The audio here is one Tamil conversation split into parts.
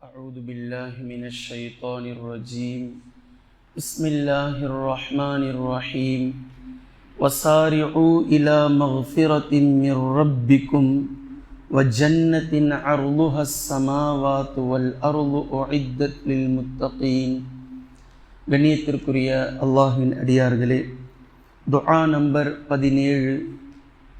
أعوذ بالله من الشيطان الرجيم بسم الله الرحمن الرحيم وسارعوا إلى مغفرة من ربكم وجنة عرضها السماوات والأرض أعدت للمتقين கண்ணியத்திற்குரிய அல்லாஹ்வின் அடியார்களே துஆ நம்பர் பதினேழு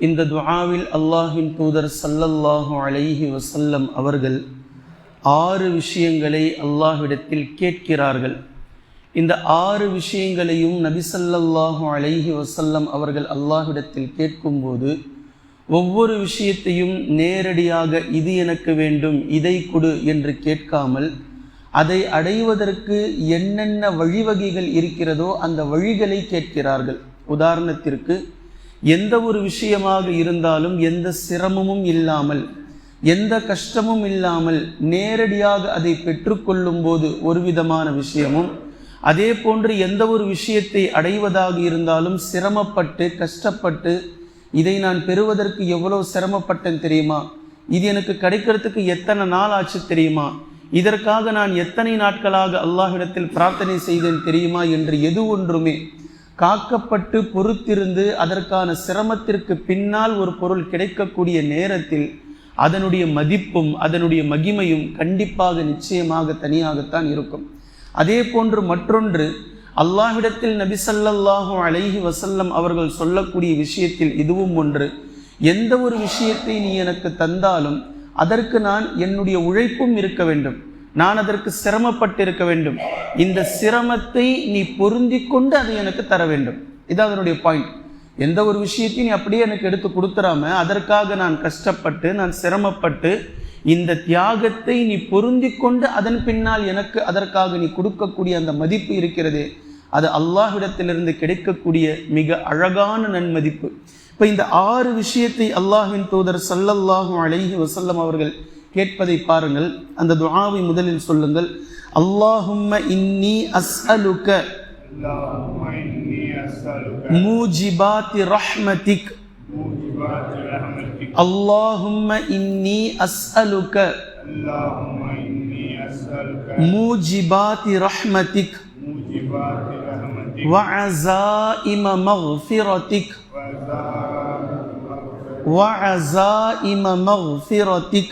இந்த துஆவில் அல்லாஹ்வின் தூதர் ஸல்லல்லாஹு அலைஹி வஸல்லம் அவர்கள் ஆறு விஷயங்களை அல்லாஹ்விடத்தில் கேட்கிறார்கள். இந்த ஆறு விஷயங்களையும் நபி அலைஹி வசல்லம் அவர்கள் அல்லாஹ்விடத்தில் கேட்கும்போது ஒவ்வொரு விஷயத்தையும் நேரடியாக இது எனக்கு வேண்டும் இதை கொடு என்று கேட்காமல் அதை அடைவதற்கு என்னென்ன வழிவகைகள் இருக்கிறதோ அந்த வழிகளை கேட்கிறார்கள். உதாரணத்திற்கு எந்த ஒரு விஷயமாக இருந்தாலும் எந்த சிரமமும் இல்லாமல் எந்த கஷ்டமும் இல்லாமல் நேரடியாக அதை பெற்றுக்கொள்ளும் போது ஒரு விதமான விஷயமும் அதே போன்று எந்த ஒரு விஷயத்தை அடைவதாக இருந்தாலும் சிரமப்பட்டு கஷ்டப்பட்டு இதை நான் பெறுவதற்கு எவ்வளோ சிரமப்பட்டேன் தெரியுமா? இது எனக்கு கிடைக்கிறதுக்கு எத்தனை நாள் ஆச்சு தெரியுமா? இதற்காக நான் எத்தனை நாட்களாக அல்லாஹிடத்தில் பிரார்த்தனை செய்தேன் தெரியுமா என்று எது ஒன்றுமே காக்கப்பட்டு பொறுத்திருந்து அதற்கான சிரமத்திற்கு பின்னால் ஒரு பொருள் கிடைக்கக்கூடிய நேரத்தில் அதனுடைய மதிப்பும் அதனுடைய மகிமையும் கண்டிப்பாக நிச்சயமாக தனியாகத்தான் இருக்கும். அதே போன்று மற்றொன்று அல்லாஹ்விடத்தில் நபி ஸல்லல்லாஹு அலைஹி வசல்லம் அவர்கள் சொல்லக்கூடிய விஷயத்தில் இதுவும் ஒன்று. எந்த ஒரு விஷயத்தை நீ எனக்கு தந்தாலும் அதற்கு நான் என்னுடைய உழைப்பும் இருக்க வேண்டும். நான் அதற்கு சிரமப்பட்டிருக்க வேண்டும். இந்த சிரமத்தை நீ பொருந்தி கொண்டு அதை எனக்கு தர வேண்டும். இது அதனுடைய பாயிண்ட் எந்த ஒரு விஷயத்தையும் நீ அப்படியே எனக்கு எடுத்து கொடுத்துறாம அதற்காக நான் கஷ்டப்பட்டு நான் சிரமப்பட்டு இந்த தியாகத்தை நீ பொருந்தி கொண்டு அதன் பின்னால் எனக்கு அதற்காக நீ கொடுக்கக்கூடிய அந்த மதிப்பு இருக்கிறதே அது அல்லாஹ்விடத்திலிருந்து கிடைக்கக்கூடிய மிக அழகான நன்மதிப்பு. இப்போ இந்த ஆறு விஷயத்தை அல்லாஹின் தூதர் சல்லல்லாஹும் அழகி வசல்லம் அவர்கள் கேட்பதை பாருங்கள். அந்த துஆவை முதலில் சொல்லுங்கள். அல்லாஹும்ம இன்னி அஸ்அலுக்க اللهم إني أسألك موجبات رحمتك. موجبات رحمتك اللهم إني أسألك اللهم إني أسألك موجبات رحمتك موجبات رحمتك وعزائم مغفرتك وعزائم مغفرتك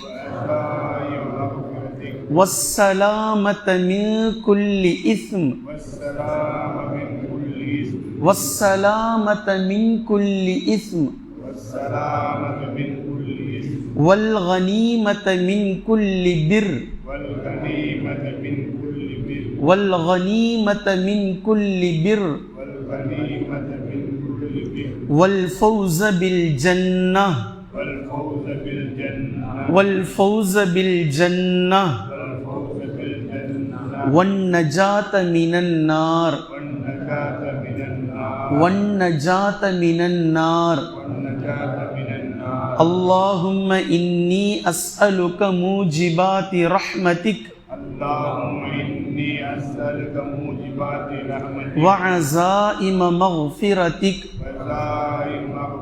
والسلامة من كل إثم. والسلامة من كل إثم. والغنيمة من كل بر. والغنيمة من كل بر. والفوز بالجنة. والفوز بالجنة. والنجاة من النار. والنجاة من النار. اللهم إني أسألك موجبات رحمتك. اللهم إني أسألك موجبات رحمتك وعزائم مغفرتك مغفرتك.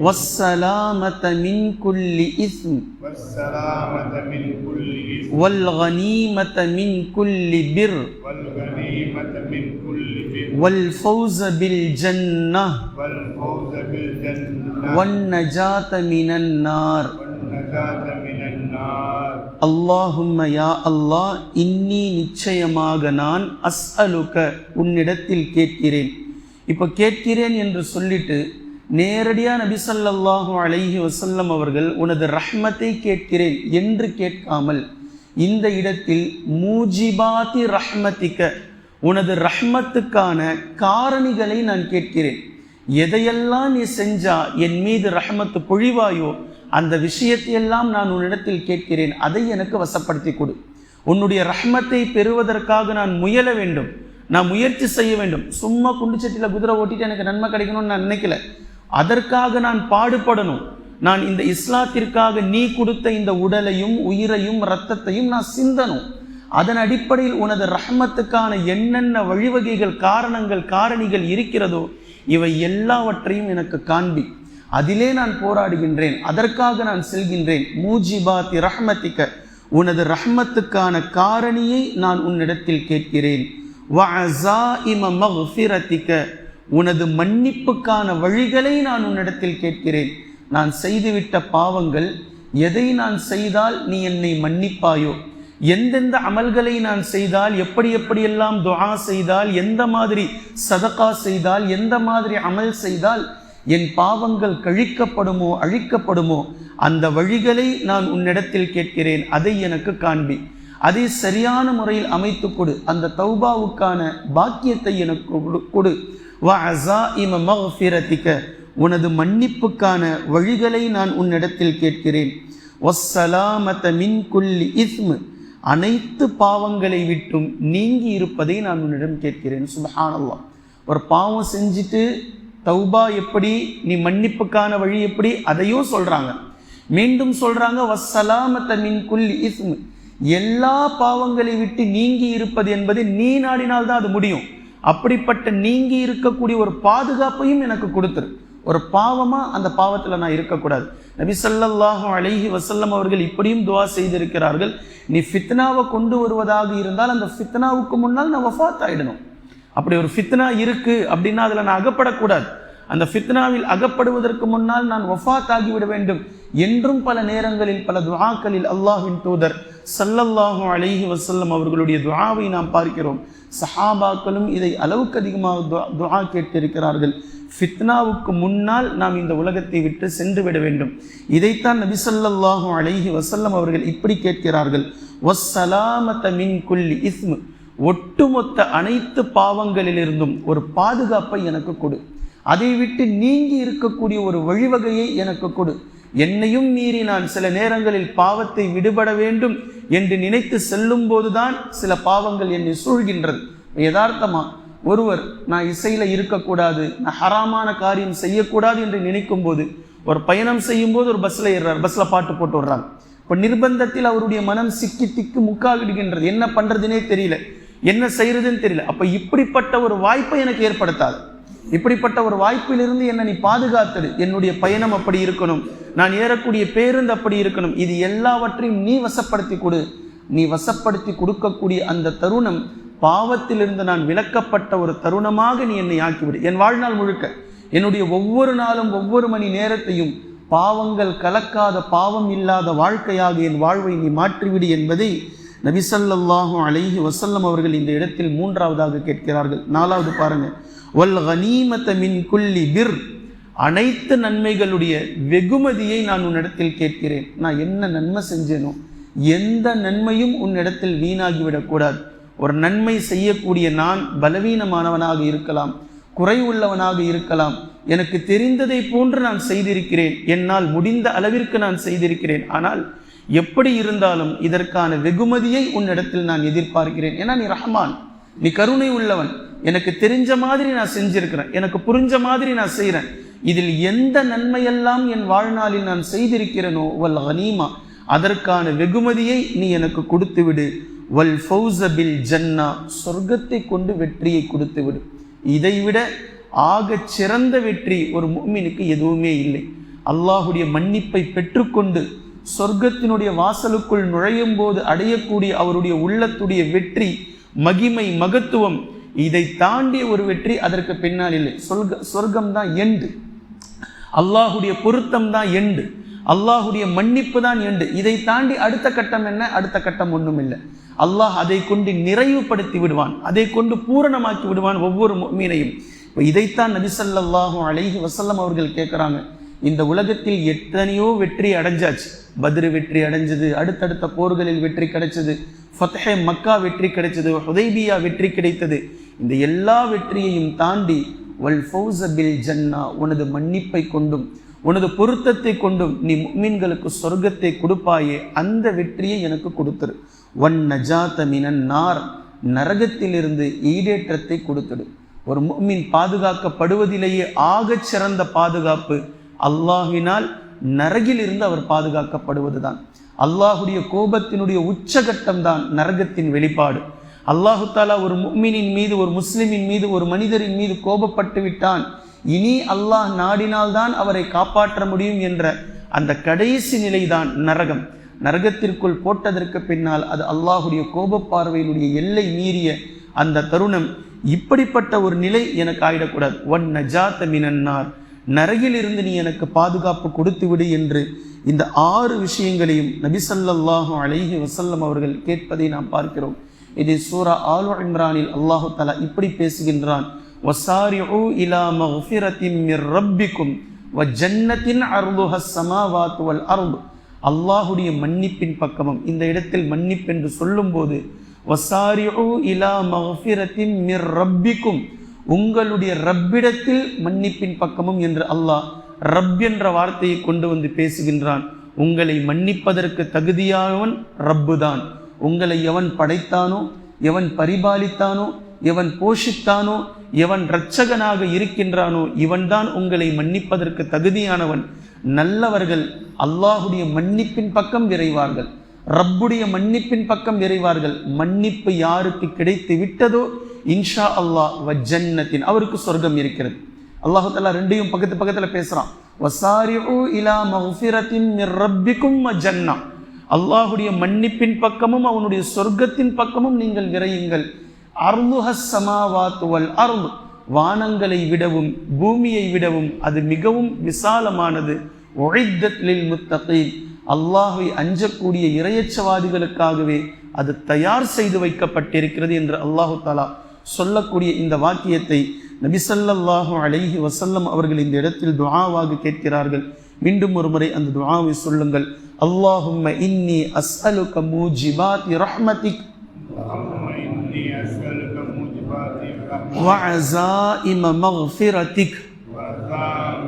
والسلامة من كل إثم والسلامة من كل إثم والغنيمة من كل بر والغنيمة من كل بر والفوز بالجنة والفوز بالجنة والنجاة من النار والنجاة من النار அல்லாஹும்ம யா அல்லாஹ் இன்னி நிச்சயமாக நான் அஸ்அலுக உன்னிடத்தில் கேட்கிறேன் இப்போ கேட்கிறேன் என்று சொல்லிட்டு நேரடியாக நபி ஸல்லல்லாஹு அலைஹி வசல்லம் அவர்கள் உனது ரஹ்மத்தை கேட்கிறேன் என்று கேட்காமல் இந்த இடத்தில் மூஜிபாதி ரஹ்மத்திக்க உனது ரஹ்மத்துக்கான காரணிகளை நான் கேட்கிறேன். எதையெல்லாம் நீ செஞ்சா என் மீது ரஹ்மத்து பொழிவாயோ அந்த விஷயத்தையெல்லாம் நான் உன்னிடத்தில் கேட்கிறேன். அதை எனக்கு வசப்படுத்தி கொடு. உன்னுடைய ரஹ்மத்தை பெறுவதற்காக நான் முயல வேண்டும். நான் முயற்சி செய்ய வேண்டும். சும்மா குண்டுச்சட்டியில் குதிரை ஓட்டிட்டு எனக்கு நன்மை கிடைக்கணும்னு நான் நினைக்கல. அதற்காக நான் பாடுபடணும். நான் இந்த இஸ்லாத்திற்காக நீ கொடுத்த இந்த உடலையும் உயிரையும் ரத்தத்தையும் நான் சிந்தணும். அதன் அடிப்படையில் உனது ரஹமத்துக்கான என்னென்ன வழிவகைகள் காரணங்கள் காரணிகள் இருக்கிறதோ இவை எல்லாவற்றையும் எனக்கு காண்பி. அதிலே நான் போராடுகின்றேன். அதற்காக நான் செல்கின்றேன். மூஜிபாத்தி ரஹ்மத்திக்க. உனது ரஹ்மத்துக்கான காரணியை நான் உன்னிடத்தில் கேட்கிறேன். வஅஸாயிம மக்ஃபிரத்திக உனது மன்னிப்புக்கான வழிகளை நான் உன்னிடத்தில் கேட்கிறேன். நான் செய்துவிட்ட பாவங்கள் எதை நான் செய்தால் நீ என்னை மன்னிப்பாயோ? எந்தெந்த அமல்களை நான் செய்தால் எப்படி எப்படியெல்லாம் துவா செய்தால் எந்த மாதிரி சதகா செய்தால் எந்த மாதிரி அமல் செய்தால் என் பாவங்கள் கழிக்கப்படுமோ அழிக்கப்படுமோ அந்த வழிகளை நான் உன்னிடத்தில் கேட்கிறேன். அதை எனக்கு காண்பி. அதை சரியான முறையில் அமைத்து கொடு. அந்த தௌபாவுக்கான பாக்கியத்தை எனக்கு கொடு- கொடு வ அஸாயிம மக்ஃபிரத்திக உனது மன்னிப்புக்கான வழிகளை நான் உன்னிடத்தில் கேட்கிறேன். ஒஸ்ஸலாமத்த மின் குல்லி இஸ்மு அனைத்து பாவங்களை விட்டும் நீங்கி இருப்பதை நான் உன்னிடம் கேட்கிறேன். சுபஹானல்லாஹ். ஒரு பாவம் செஞ்சுட்டு தௌபா எப்படி நீ மன்னிப்புக்கான வழி எப்படி அதையும் சொல்கிறாங்க மீண்டும் சொல்கிறாங்க வஸ்ஸலாமத மின் குல்லி இஸ்மு எல்லா பாவங்களை விட்டு நீங்கி இருப்பது என்பது நீ நாடினால் தான் அது முடியும். அப்படிப்பட்ட நீங்கி இருக்கக்கூடிய ஒரு பாதுகாப்பையும் எனக்கு கொடுத்துரு. ஒரு பாவமாக அந்த பாவத்தில் நான் இருக்கக்கூடாது. நபி ஸல்லல்லாஹு அலைஹி வசல்லம் அவர்கள் இப்படியும் துவா செய்திருக்கிறார்கள். நீ ஃபித்னாவை கொண்டு வருவதாக இருந்தால் அந்த ஃபித்னாவுக்கு முன்னால் நான் வஃபாத் ஆகிடணும் அப்படி ஒரு ஃபித்னா இருக்குது அப்படின்னா அதில் நான் அகப்படக்கூடாது. அந்த ஃபித்னாவில் அகப்படுவதற்கு முன்னால் நான் வஃபாத் ஆகிவிட வேண்டும் என்றும் பல நேரங்களில் பல துவாக்களில் அல்லாஹின் தூதர் சல்லல்லாஹும் அழகி வசல்லம் அவர்களுடைய துவாவை நாம் பார்க்கிறோம். சஹாபாக்களும் இதை அளவுக்கு அதிகமாக துஆ துஆ கேட்டிருக்கிறார்கள். ஃபித்னாவுக்கு முன்னால் நாம் இந்த உலகத்தை விட்டு சென்று விட வேண்டும். இதைத்தான் நபி ஸல்லல்லாஹு அலைஹி வசல்லம் அவர்கள் இப்படி கேட்கிறார்கள். வஸ்ஸலாமத மின் குல்லி இஸ்மு. ஒட்டுமொத்த அனைத்து பாவங்களிலிருந்தும் ஒரு பாதுகாப்பை எனக்கு கொடு. அதை விட்டு நீங்கி இருக்கக்கூடிய ஒரு வழிவகையை எனக்கு கொடு. என்னையும் மீறி நான் சில நேரங்களில் பாவத்தை விடுபட வேண்டும். என்று நினைத்து செல்லும் போதுதான் சில பாவங்கள் என்னை சூழ்கின்றது. யதார்த்தமா ஒருவர் நான் இசையில இருக்கக்கூடாது நான் ஹராமான காரியம் செய்யக்கூடாது என்று நினைக்கும் போது ஒரு பயணம் செய்யும் போது ஒரு பஸ்ல ஏறுறார் பஸ்ல பாட்டு போட்டு விடுறாங்க. இப்போ நிர்பந்தத்தில் அவருடைய மனம் சிக்கி திக்கு முக்காகிடுகின்றது. என்ன பண்றதுனே தெரியல. என்ன செய்யறதுன்னு தெரியல. அப்ப இப்படிப்பட்ட ஒரு வாய்ப்பை எனக்கு ஏற்படுத்தாது. இப்படிப்பட்ட ஒரு வாய்ப்பிலிருந்து என்னை நீ பாதுகாத்தது என்னுடைய பயணம் அப்படி இருக்கணும். நான் ஏறக்கூடிய பேருந்து அப்படி இருக்கணும். இது எல்லாவற்றையும் நீ வசப்படுத்தி கொடு. நீ வசப்படுத்தி கொடுக்கக்கூடிய அந்த தருணம் பாவத்திலிருந்து நான் விலக்கப்பட்ட ஒரு தருணமாக நீ என்னை ஆக்கிவிடு. என் வாழ்நாள் முழுக்க என்னுடைய ஒவ்வொரு நாளும் ஒவ்வொரு மணி நேரத்தையும் பாவங்கள் கலக்காத பாவம் இல்லாத வாழ்க்கையாக என் வாழ்வை நீ மாற்றிவிடு என்பதை நபிசல்லாஹும் அலைஹி வசல்லம் அவர்கள் இந்த இடத்தில் மூன்றாவதாக கேட்கிறார்கள். நாலாவது பாருங்கள் வல் கனீமத மின் குல்லி பிர். அனைத்து நன்மைகளுடைய வெகுமதியை நான் உன்னிடத்தில் கேட்கிறேன். நான் என்ன நன்மை செஞ்சேனோ எந்த நன்மையும் உன்னிடத்தில் வீணாகிவிடக்கூடாது. ஒரு நன்மை செய்யக்கூடிய நான் பலவீனமானவனாக இருக்கலாம் குறை உள்ளவனாக இருக்கலாம். எனக்கு தெரிந்ததை போன்று நான் செய்திருக்கிறேன். என்னால் முடிந்த அளவிற்கு நான் செய்திருக்கிறேன். ஆனால் எப்படி இருந்தாலும் இதற்கான வெகுமதியை உன்னிடத்தில் நான் எதிர்பார்க்கிறேன். ஏன்னா நீ ரஹ்மான் நீ கருணை உள்ளவன். எனக்கு தெரிஞ்ச மாதிரி நான் செஞ்சிருக்கிறேன். எனக்கு புரிஞ்ச மாதிரி நான் செய்கிறேன் இதில் எந்த நன்மையெல்லாம் என் வாழ்நாளில் நான் செய்திருக்கிறேனோ வல் ஹனீமா அதற்கான வெகுமதியை நீ எனக்கு கொடுத்து விடு. வல் ஃபௌசபில் ஜன்னா சொர்க்கத்தை கொண்டு வெற்றியை கொடுத்து விடு. இதைவிட ஆக சிறந்த வெற்றி ஒரு மூமினுக்கு எதுவுமே இல்லை. அல்லாஹுடைய மன்னிப்பை பெற்றுக்கொண்டு சொர்க்கத்தினுடைய வாசலுக்குள் நுழையும் போது அடையக்கூடிய அவருடைய உள்ளத்துடைய வெற்றி மகிமை மகத்துவம் இதை தாண்டிய ஒரு வெற்றி அதற்கு பின்னால் இல்லை. சொல்க சொர்க்கம் தான் எண்டு. அல்லாஹுடைய பொருத்தம் தான் எண்டு. அல்லாஹுடைய மன்னிப்பு தான் எண்டு. இதை தாண்டி அடுத்த கட்டம் என்ன? அடுத்த கட்டம் ஒன்றும் இல்லை. அல்லாஹ் அதை கொண்டு நிறைவுபடுத்தி விடுவான். அதை கொண்டு பூரணமாக்கி விடுவான் ஒவ்வொரு மீனையும். இப்போ இதைத்தான் நபிசல்லாஹும் அழகி வசல்லம் அவர்கள் கேட்குறாங்க. இந்த உலகத்தில் எத்தனையோ வெற்றி அடைஞ்சாச்சு. பத்ரு வெற்றி அடைஞ்சது அடுத்தடுத்த போர்களில் வெற்றி கிடைச்சது ஃபத்தஹே மக்கா வெற்றி கிடைச்சது ஹுதைபியா வெற்றி கிடைத்தது. இந்த எல்லா வெற்றியையும் தாண்டி வல் ஃபௌசபில் ஜன்னா உனது மன்னிப்பை கொண்டும் உனது பொருத்தத்தை கொண்டும் நீ மீன்களுக்கு சொர்க்கத்தை கொடுப்பாயே அந்த வெற்றியை எனக்கு கொடுத்துரு. ஒன் நஜாத்த மினன் நார் நரகத்திலிருந்து ஈடேற்றத்தை கொடுத்துடு. ஒரு மீன் பாதுகாக்கப்படுவதிலேயே ஆகச் சிறந்த பாதுகாப்பு அல்லாஹினால் நரகிலிருந்து அவர் பாதுகாக்கப்படுவதுதான். அல்லாஹுடைய கோபத்தினுடைய உச்சகட்டம் தான் நரகத்தின் வெளிப்பாடு. அல்லாஹு தாலா ஒரு முக்மினின் மீது ஒரு முஸ்லிமின் மீது ஒரு மனிதரின் மீது கோபப்பட்டு விட்டான். இனி அல்லாஹ் நாடினால்தான் அவரை காப்பாற்ற முடியும் என்ற அந்த கடைசி நிலைதான் நரகம். நரகத்திற்குள் போட்டதற்கு பின்னால் அது அல்லாஹுடைய கோபப்பார்வையினுடைய எல்லை மீறிய அந்த தருணம். இப்படிப்பட்ட ஒரு நிலை எனக்கு ஆயிடக்கூடாது. ஒன் நஜாத்த மினன்னார். நரகிலிருந்து நீ எனக்கு பாதுகாப்பு கொடுத்து விடு என்று இந்த ஆறு விஷயங்களையும் நபிசல்லாஹு அலைஹி வசல்லம் அவர்கள் கேட்பதை நாம் பார்க்கிறோம். இதை சூரா ஆலு இம்ரானில் அல்லாஹு தலா இப்படி பேசுகின்றான். வசாரிஉ இலா மஃபிரத்தின் மிர் ரப்பிக்கும் வ ஜன்னத்தின் அருளுஹ சமாவாத்து வல் அருள் அல்லாஹுடைய மன்னிப்பின் பக்கமும் இந்த இடத்தில் மன்னிப்பென்று சொல்லும்போது வசாரிஉ இலா மஃபிரத்தின் மிர் ரப்பிக்கும் உங்களுடைய ரப்பிடத்தில் மன்னிப்பின் பக்கமும் என்று அல்லாஹ் ரப் என்ற வார்த்தையை கொண்டு வந்து பேசுகின்றான். உங்களை மன்னிப்பதற்கு தகுதியானவன் ரப்பு தான் உங்களை எவன் படைத்தானோ எவன் பரிபாலித்தானோ எவன் போஷித்தானோ எவன் இரட்சகனாக இருக்கின்றானோ இவன்தான் உங்களை மன்னிப்பதற்கு தகுதியானவன். நல்லவர்கள் அல்லாஹுடைய மன்னிப்பின் பக்கம் விரைவார்கள். ரப்புடைய மன்னிப்பின் பக்கம் விரைவார்கள். மன்னிப்பு யாருக்கு கிடைத்து விட்டதோ இன்ஷா அல்லாஹ் வஜன்னத்தின் அவருக்கு சொர்க்கம் இருக்கிறது. அல்லாஹு தஆலா ரெண்டையும் பக்கத்து பக்கத்தில் பேசுகிறான் வசாரிஉ இலா மஃபிரத்தின் ரப்பிக்கும் ஜன்னா. அல்லாஹுடைய மன்னிப்பின் பக்கமும் அவனுடைய சொர்க்கத்தின் பக்கமும் நீங்கள் விரையுங்கள். அர்லுஹஸ் சமாவாத்து அருள் வானங்களை விடவும் பூமியை விடவும் அது மிகவும் விசாலமானது. ஒழித்தத் முத்தகை அல்லாஹை அஞ்சக்கூடிய இரையச்சவாதிகளுக்காகவே அது தயார் செய்து வைக்கப்பட்டிருக்கிறது என்று அல்லாஹு தாலா சொல்லக்கூடிய இந்த வாக்கியத்தை நபிசல்லாஹு அலைஹி வசல்லம் அவர்கள் இந்த இடத்தில் துஆவாக கேட்கிறார்கள் மீண்டும் ஒரு முறை அந்த துஆவை சொல்லுங்கள் அல்லாஹும்ம இன்னி அஸ்அலுக மூஜிபாத்தி ரஹ்மதிக் اللهم إني أسألك موجبات رحمتك وعزائم مغفرتك وأثام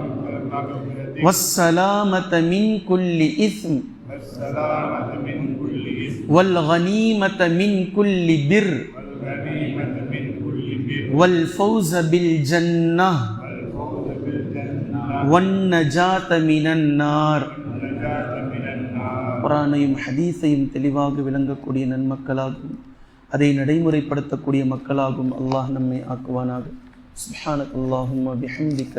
مغفرتك والسلامة من كل إثم والسلامة من كل إثم والغنيمة من كل بر والفوز بالجنة والفوز بالجنة والنجاة من النار والنجاة من النار குரானையும் ஹதீஸையும் தெளிவாக விளங்கக்கூடிய நன்மக்களாகும் அதை நடைமுறைப்படுத்தக்கூடிய மக்களாகும் அல்லாஹ் நம்மை ஆக்குவானாக சுப்ஹானக் அல்லாஹும்ம பிஹம்திக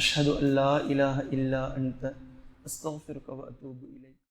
அஷ்ஹது அல்லா இலாஹ இல்லா அன்த அஸ்தக்ஃபிருக வ அத்தூபு இலைக்